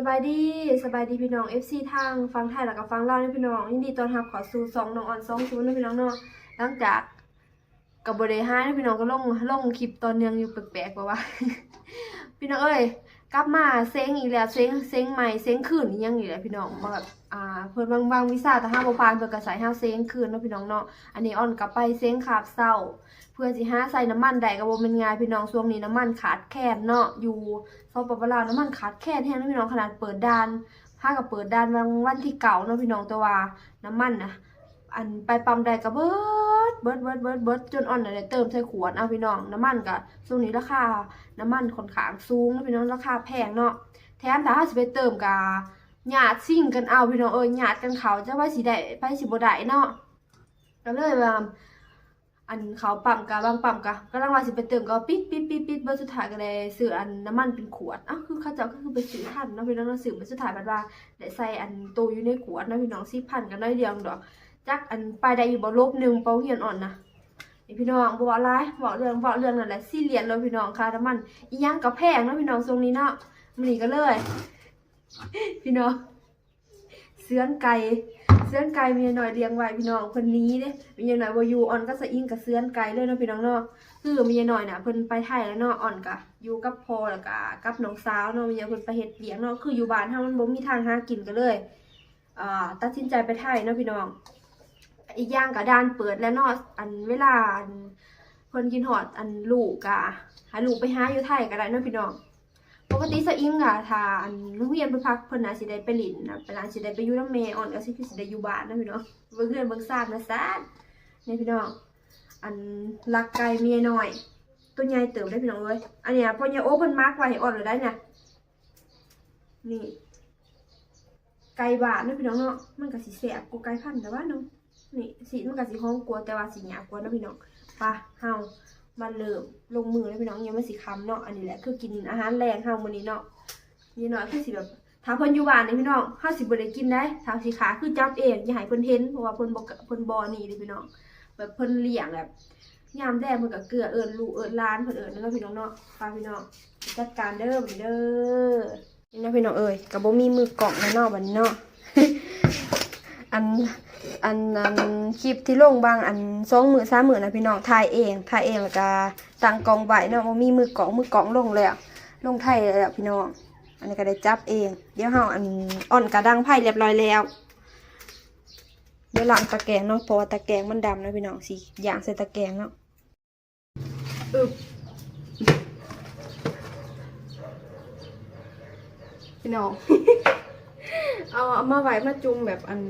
สบายดีสบายดีพี่น้อง FC ทางฟังไทยแล้วก็ฟังลาวนะพี่น้องยินดีตอนรับขอสู่สองน้องออนสองศูนย์นะพี่น้องเนาะหลังจากกับบริหารนะพี่น้องก็ลงลงคลิปตอนเนืองอยู่แปลกๆเพราว่า พี่น้องเอ้ย กลับมาเซ็งอีกแล้วเซ็งเซ็งใหม่เซ็งคืนอีกยังอีกแล้วพี่น้องแบบอ่าเพิ่นบางบางวิชาแต่ห้าบ่ผ่านเพิ่นก็ใส่ห้าเซ็งคืนเนาะพี่น้องเนาะอันนี้อ่อนกลับไปเซ็งขาบเศร้า เพื่อสิหาใส่น้ำมันได้ก็บ่แม่นงายพี่น้องช่วงนี้น้ำมันขาดแคลนเนาะอยู่ซอปปะลาวน้ำมันขาดแคลนแท้นะพี่น้องขนาดเปิดด่านพากับเปิดด่านวันวันที่เก่าเนาะพี่น้องแต่ว่าน้ำมันนะอันไปปั๊มใดก็เบิด เบิดเบิดเบิดเบิดจนอ่อนได้เติมใส่ขวดเอาพี่น้องน้ำมันก็ช่วงนี้ราคาน้ำมันค่อนข้างสูงพี่น้องราคาแพงเนาะแถมถ้าเราสิไปเติมก็หยาดซิ่งกันเอาพี่น้องเอ้ยหยาดกันเขาจะว่าสิได้ไปสิบ่ได้เนาะก็เลยว่าอันเขาปั๊มกะบางปั๊มกะก็ลังว่าสิไปเติมก็ปิดปิดปิดปิดเบอร์สุดท้ายก็เลยซื้ออันน้ำมันเป็นขวดอ้าวคือเขาเจ้าก็คือไปซื้อทันนะพี่น้องเนาซื้อมาสุดท้ายบัดว่าได้ใส่อันโตอยู่ในขวดนะพี่น้องสิพันกันน้อยเดียวดอก จักอันไปได้อยู่บ่ลบหนึ่งเปาเฮียนอ่อนนะนี่พี่น้องบ่ว่าหลายบอกเรื่องบอกเรื่องนั่นแหละสี่เหรียญเลยพี่น้องค่าน้ำมันอียังก็แพงนะพี่น้องทรงนี้เนาะมื้อนี้ก็เลย พี่น้องเสื้อนไก่เสื้อนไก่เมียหน่อยเลี้ยงไว้พี่น้องคนนี้เด้เมียหน่อยบ่อยู่อ่อนก็สะอิงกับเสื้อนไก่เลยเนาะพี่น้องเนาะคือเมียหน่อยน่ะเพิ่นไปไทยแล้วเนาะอ่อนก็อยู่กับพ่อแล้วก็กับน้องสาวเนาะมียเพิ่นไปเฮ็ดเลี้ยงเนาะคืออยู่บ้านเฮามันบ่มีทางหากินก็เลยอ่าตัดสินใจไปไทยเนาะพี่น้อง อีกอย่างก็ด้านเปิดแล้วเนาะอันเวลาอันเพิ่นกินฮอดอันลูกก็ให้ลูกไปหาอยู่ไทยก็ได้เนาะพี่น้องปกติสอิงอะถ้าอันโรงเรียนไปพักเพิ่นน่ะสิได้ไปหลินนะเวลานสิได้ไปยู่นำแม่อ่อนก็สิคือสิได้อยู่บ้านนะพี่น้องเบิ่งเพื่อนเบิ่งซ่านนะซ่านนี่พี่น้องอันลักไก่เมียน้อย ตัวใหญ่เติบได้พี่น้องเอ้ยอันเนี้ยพอใหญ่โอ้เพิ่นมาร์กไว้อ่อนเลยได้เนี่ยนี่ไก่บ้านเนะพี่น้องเนาะมันก็สิแซ่บกว่าไก่พันแต่ว่าเนาะ นี่สีมันก็สิห้องกลัวแต่ว่าสิหยากว่าเนะพี่น้องปะเฮามาเริ่มลงมือแล้วพี่น้องยังไม่สิคำเนาะอันนี้แหละคือกินอาหารแรงเฮามื้อนี้เนาะนี่เนาะคือสิแบบถ้าเพิ่นอยู่บ้านนี่พี่น้องเฮาสิบ่ได้กินได้ถ้าสิขาคือจับเองอย่าให้เพิ่นเห็นเพราะว่าเพิ่นบ่เพิ่นบ่นี่เด้พี่น้องแบบเพิ่นเลี้ยงแบบยามแดงเพิ่นก็เกลือเอิ้นลูกเอิ้นหลานเพิ่นเอิ้นนั่นเนาะพี่น้องเนาะพาพี่น้องจัดการเด้อเด้อนี่นะพี่น้องเอ้ยก็บ่มีมือกล่องนะเนาะบัดนี้เนาะ อันอันอันคลิปที่ลงบางอันสองมือสามมือนะพี่น้องถ่ายเองถ่ายเองแล้วก็ตั้งกล้องไว้เนาะมีมือกล้องมือกล้องลงแล้วลงไทยแล้วพี่น้อง อันนี้ก็ได้จับเอง เดี๋ยวเฮาอันอ่อนกระดังไผ่เรียบร้อยแล้วเดี๋ยวหล้างตะแกรงเนาะเพราะว่าตะแกรงมันดำนะพี่น้องสิย่างใส่ตะแกรงเนาะอึบพี่น้อง เอาเอามาไว้มาจุ่มแบบอัน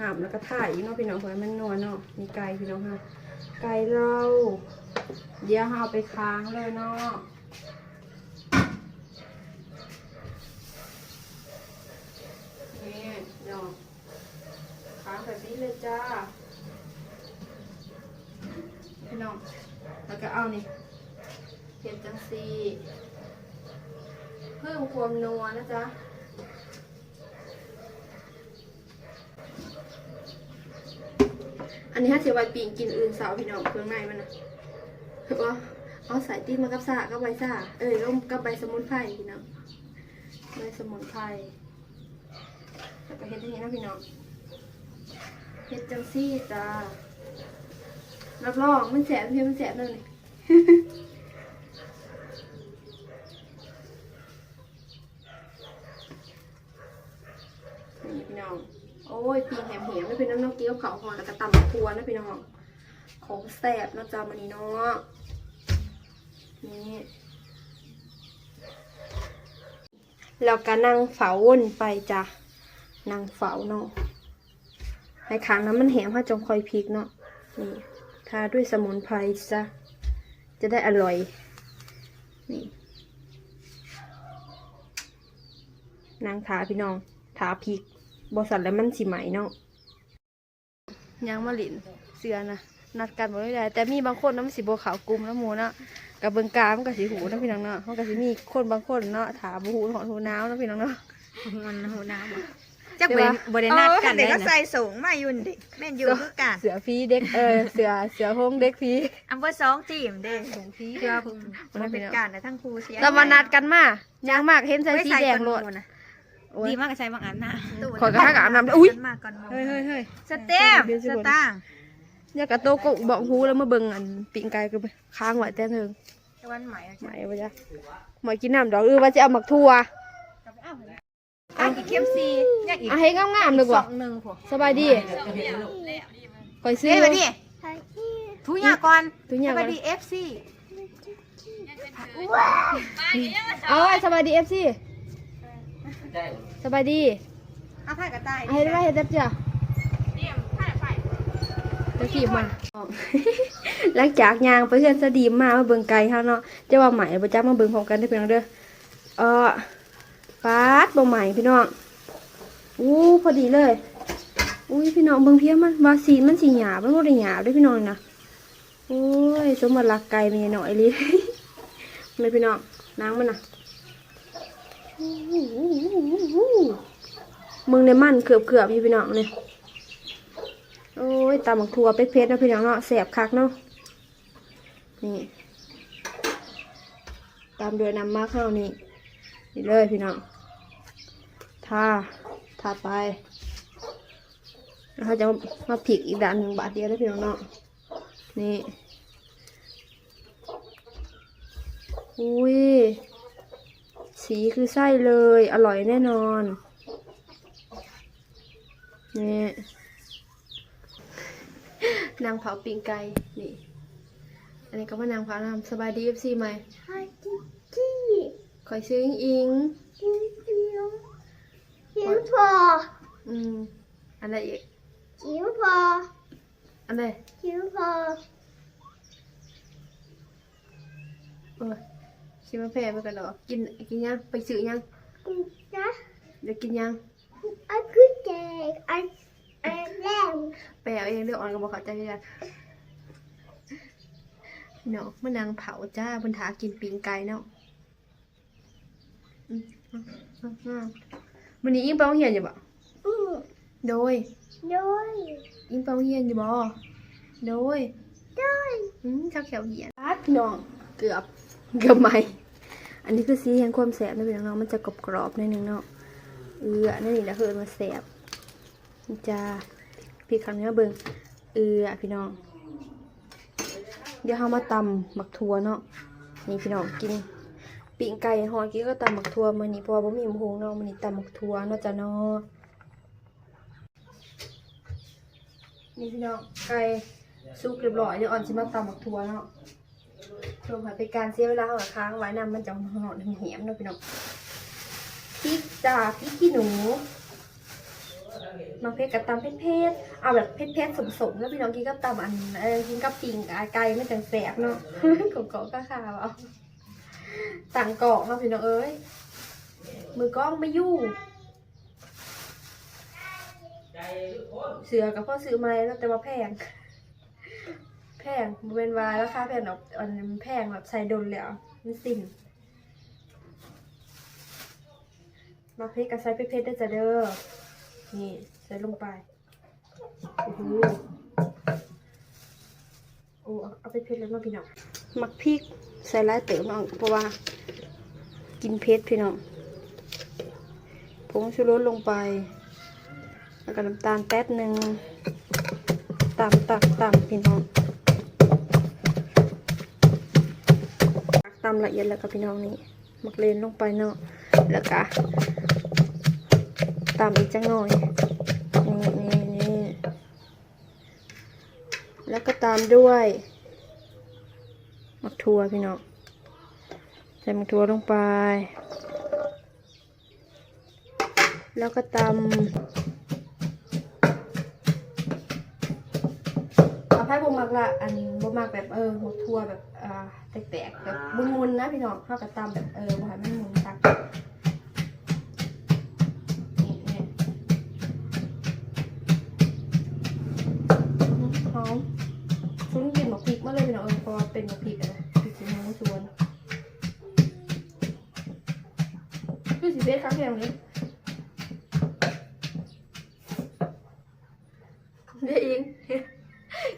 น้ำแล้วก็ถ่ายอีกเนาะพี่น้องเพื่อมันนัวเนาะมีไก่พี่น้องค่ะไก่เรา เดี๋ยวเราเอาไปค้างเลยเนาะนี่เนาะค้างแบบนี้เลยจ้าพี่น้องแล้วก็เอานี่เห็ดจังซีเพิ่มความนัวนะจ๊ะ อันนี้ถ้าเสียไว้ปีงกินอื่นเสาพี่น้องเครื่องในมันนะว่าเอาสายตีมากับสากับใบสาเอ้ยร่มกับใบสมุนไพรพี่น้องใบสมุนไพรแล้วก็เฮ็ดอย่นี้นะพี่น้องเฮ็ดจังซี่จ้ารับรองมันแสบเพียมันแสบเลยนี่พี่น้อง โอ้ยปีแหมๆไม่เป็นน้ำนกเกี้ยวเขาหอนแล้วก็ตำครัวนะพี่น้องของแสบนะจ๊ะมันนี้เนาะนี่แล้วก็นั่งเฝ้าวนไปจ้ะนั่งเฝ้าเนาะให้ขางน้ำมันแหมถ้าจงคอยพริกเนาะนี่ทาด้วยสมุนไพรจ้ะจะได้อร่อยนี่นางทาพี่น้องทาพริก บอสันแล้วมันสิไหมเนาะยังมาหลินเสือนะนัดกันบ่ได้แต่มีบางคนน้ำสิบขาวกลุ่มน้ำหมูเนาะกับเบิงกามันกับสีหูนะพี่น้องเนาะมันกับสีมีคนบางคนเนาะถามหูหอนหูน้าวนะพี่น้องเนาะมันหูน้ำบ่จักเว้นบ่ได้นัดกันเด็ได้กก็นะใส่สูงมายุ่นดิแม่นอยู่คือกันเสือฟีเด็กเออเสือเสือโฮงเด็กฟีอำเภอสองทีมเด้สองฟีเพื่อมัมันนเป็เป็นนการนะทั้งครูเสียเรามานัดกันมายังมากเห็นใส่สีแดงโลดนะโอ้ย ดีมากกับใช้บางอันนะขอกระทะกับอาบน้ำด้วยอุ๊ยฉันมาก่อนหมู่เฮ้ยเฮ้ยเฮ้ยสเต็มสตางค์เนี่ยกระโตกก็บอกฮูแล้วมาเบิ่งอันปิ่งไก่ก็ไปค้างไว้แต่เถิงตะวันใหม่อะไหมว่าจ้ะหมอยกินน้ำดอกเออว่าจะเอาหมักทั่วอะกินเค็มซียังอีกอะให้งามๆเลยกสว่าองหนึ่งพวกสบายดีคอยซื้อเฮ้ยมาดิทุยาก่อนทุกอย่างสวัสก่อนดีเอฟซีเอาไว้สบายดีเอฟซี สบายดีเอาผ้ากระต่ายเอาให้ได้เห็นจับจ้ะจะขีบมาหลังจากยางไปเพื่อนสดีมมามาเบิ่งไก่เฮาเนาะจะว่าใหม่บ่จักมาเบิ่งพร้อมกันได้อพี่น้องเด้อเออฟาดบ่ใหม่พี่น้องอู้พอดีเลยอุ้ยพี่น้องเบิ่งเพียมันว่าสีมันสิหยาบมันบ่ได้หยาบเด้อพี่น้องนี่นะโอ้ยสมบัติรักไก่มีหน่อยลิไม่พี่น้องนางมันน่ะ มึงในมันเกือบเกือบๆอยู่พี่น้องเนี่ยโอ้ยตำหมักถั่วเป็ดเพชรนะพี่น้องเนาะแสบคักเนาะนี่ตามด้วยน้ำมะข้าวนี่นี่เลยพี่น้องทาทาไปแล้วเขาจะมาผิกอีกด้านหนึ่งบาทเดียวได้พี่น้องเนาะนี่อุ้ย สีคือไส้เลย อร่อยแน่นอนนี่นางเผาปิงไก่นี่ อันนี้ก็ว่านางเผานำสบายดีเอฟซีไหมคอยซื้ออิงอิงหิวพออืมอันไหนอีกหิวพออันไหนหิวพอเออ ชิมาแพ้ไปกันเหรอกินกินยังไปซื้อยังนะเดี๋ยวกินยังอันคือแกงอันอันแรกไปเอาเองเดี๋ยวอ่อนก็บอกเข้าใจกันเนาะมานางเผาจ้าบนถากินปิงไก่เนาะอืมอะอะอะวันนี้อิงไปโรงเรียนอยู่บ่อืมโดยด้วยอิงไปโรงเรียนอยู่บ่โดยด้วยอืมชาวแขวเหยียนปัดพี่น้อง เกือบ เกือบไหม อันนี้คือสีแห่งความแสบนะพี่น้องมันจะกรอบๆนิดนึงเนาะเอือนั่นนี่แหละคือมันแสบจะพี่ครั้งนี้เบิ่งเอือพี่น้อง เดี๋ยวเรามาตำหมักทั่วเนาะนี่พี่น้องกินปิ้งไก่หอยกี้ก็ตำหมักทั่วมื้อนี้เพราะว่าบ่มีหมูหุงเนาะมื้อนี้ตำหมักทั่วเนาะจ้ะเนาะนี่พี่น้องไก่สุกเรียบร้อยเดี๋ยวอ่อนสิมาตำหมักทั่วเนาะ เพื่อให้เป็นการเสียเวลาเอาค้างไว้นำมันจะหอนๆเหี่ยมเนาะพี่น้องพริกจ้าพริกขี้หนูมาเผ็ดกับตำเผ็ดๆเอาแบบเผ็ดๆสมๆแล้วพี่น้องกินกับตำอันเออกินกับปิ้งกับไก่ไม่จังแสบเนาะกบๆก็ข่าวเอาสั่งกรอกเนาะพี่น้องเอ้ยมือกล้องไม่ยู่เสือกับพ่อซื้อมาแล้วแต่ว่าแพง แพงบเป็นวายราคาแพงแบบอันนี้มันแพงแบบใส่ดนแล้วมันสิ่นมาเพชรกับใส่เพชรเพชรได้จ้ะเด้อนี่ใส่ลงไปโอ้โหโอ้เอาไปเพชรแล้วมาพี่น้องมักพริกใส่หลายเติมเอาเพราะว่า กินเพชรพี่น้องผงชูรสลงไป แล้วก็น้ำตาลแป๊บหนึ่งตำตักตำพี่น้อง ตำละเอียดแล้วก็พี่น้องนี่มักเลนลงไปเนาะแล้วก็ตำอีกจังหน่อยนี่นี่นี่แล้วก็ตามด้วยมักทัวพี่น้องใส่มักทัวลงไป แล้วก็ตำ มักละอันบมักแบบเออมักทัวแบบอ่าแตกๆแบบมุนๆนะพี่น้องเข้ากับตำแบบเออบ่ให้มันมุนคักนี่นี่หอมชุนกินหมกพริกมาเลยพี่น้องเออเพราะว่าเป็นหมกพริกอะนะพริกสีน้ำชวนคือสีเบสครับพี่น้องนี้เด้อิง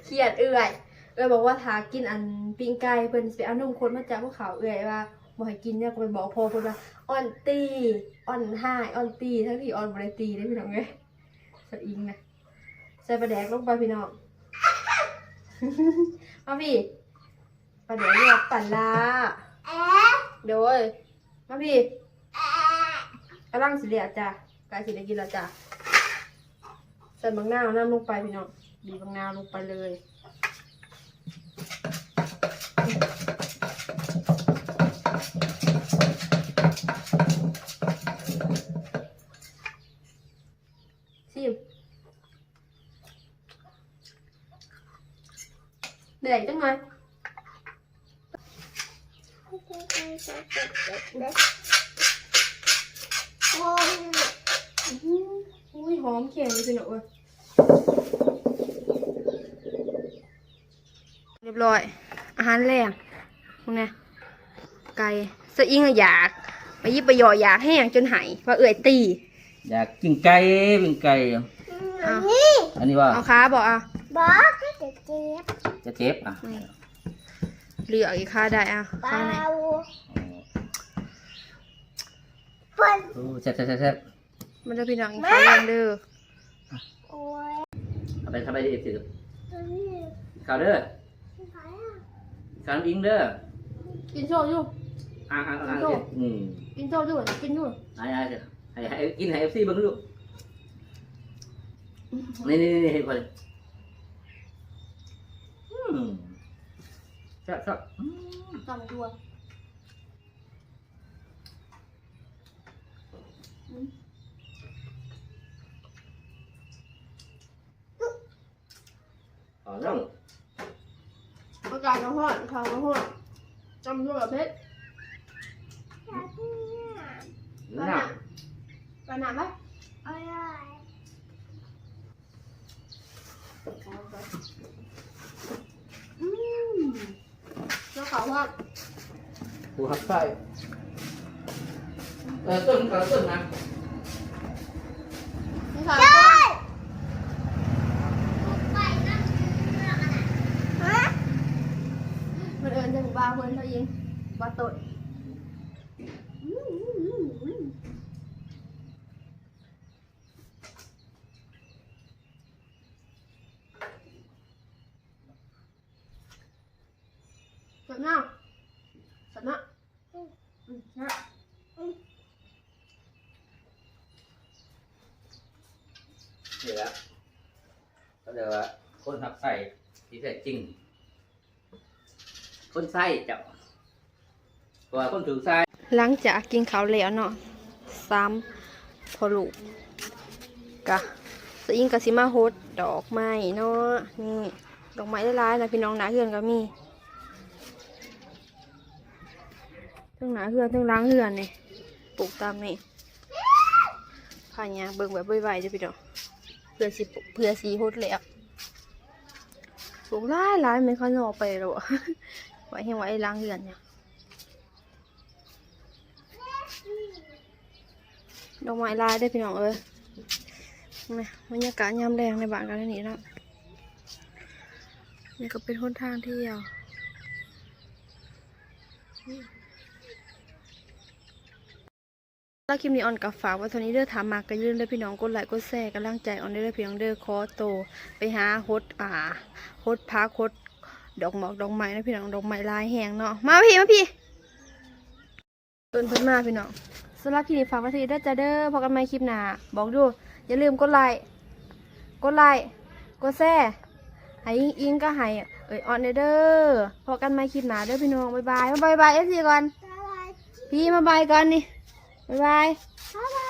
เครียดเอื่อยเอื่อยบอกว่าทากินอันปิ้งไก่เพิ่นสิไปเอานมข้นมาจากพวกเขาเอื่อยว่าบ่ให้กินเนี่ยก็ไปบอกพ่อเพิ่นว่าอ่อนตีอ่อนห้าอ่อนตีทั้งที่อ่อนบริตีได้พี่น้องเลยสะอิงนะใส่ปลาแดกลงไปพี่น้องมาพี่ปลาแดกเรียกปลาลาเอ๊ะโดยมาพี่กำลังสิเลียจ้ะกายสิได้กินแล้วจ้ะใส่บางหน้าวน้ำลงไปพี่น้อง บีบบางนาวลงไปเลยชิมเด็กจังเลยโอ้ยอุ้ยหอมเขียงเลยพี่หนูเอ้ยเรีย บร้อย อาหารแรงมึงไงไก่สะอิงอะอยากไปยิบไปหยออยากแห้งจนไหายว่าเอื่อยตีอยากกินไก่เป็นไก่เอานี่อันนี้ว่าเอาขาบอกอะบอกก็จะเจ็บจะเจ็บอะเหลืออีกขาได้อะเบาขาไหนเพิ่นโอ้แซ่บแซ่บแซ่บแซ่บมันจะพี่น้องอีกขาแรงเด้อโอ้ยเอาไปเข้าไปเอฟซีตัวนี้ข่าวเด้อใครอะ ข่าวน้ำอิงเด้อกินโชว์อยู่ อ่างอ่างอ่างอืมกินโชว์อยู่กินอยู่ไอ้ไอ้ให้ให้กินให้เอฟซีเบิ่งดูนี่นี่นี่เห็นพอดีอืมแซ่บแซ่บอืมตำตัวอ๋อน้องอา กาศก็ร้อนข้าวก็ร้อนจำด้วยกับเพชรอยากกินอะน้ไปหนาไหมอร่อยอืมแล้วขาวว่าำปูหักไส้เออต้นกับต้นนะ นี่ค่ะ ได้ไปนะฮะ มันเอิญถึงบาเพิ่นเขายิงบาตดอืมอืมอืมอืมสน้าสนาอืมนะนี่และเดี๋ยวว่าคนหักไส้ที่แท้จริง คนไส้เจ้าว่าคนถือไส้หลังจากกินข้าวแล้วเนาะสามพอลูกกะสอิงกะสิมาโฮดดอกไม้เนาะนี่ดอกไม้หลายๆนะพี่น้องหนาเฮือนก็มีทั้งหนาเฮือนทั้งล้างเฮือนนี่ปลูกตามนี่ผ่านยางเบิ่งแบบไวๆเด้อพี่น้องเพื่อสิปลูกเพื่อสีโฮดแล้วปลูกหลายหลายๆไม่ค่อยนอกไปหรอก ไว้ให้ไว้ล้างเฮือนเนี่ยดอกไม้ลายได้พี่น้องเอ้ยนี่บรรยากาศยามแรงในบ้านกันนี่แล้วนี่ก็เป็นหนทางที่ยวแล้วคลิปนี้ออนกับฝากว้เท่านี้เด้อถามมากก็อย่าลืมเด้อพี่น้องกดไลค์กดแชร์กำลังใจออนเด้อพี่น้องเด้อขอโต ไปหาฮดอ่าฮดพักฮด ดอกหมอกดอกไม้นะพี่น้องดอกไม้ลายแห้งเนาะมาพี่มาพี่เอินเพิ่นมาพี่น้องสำหรับคลิปนี้ฝากไว้ทีเด้อจ้าเด้อพอกันใหม่คลิปหน้าบอกดูอย่าลืมกดไลค์กดไลค์กดแชร์ให้อิงอิงก็ให้เอ้ยออนเด้อพอกันใหม่คลิปหน้าเด้อพี่น้องบ๊ายบายบ๊ายบายเอฟซีก่อนสวัสดีพี่มาบายก่อนนี่บ๊ายบาย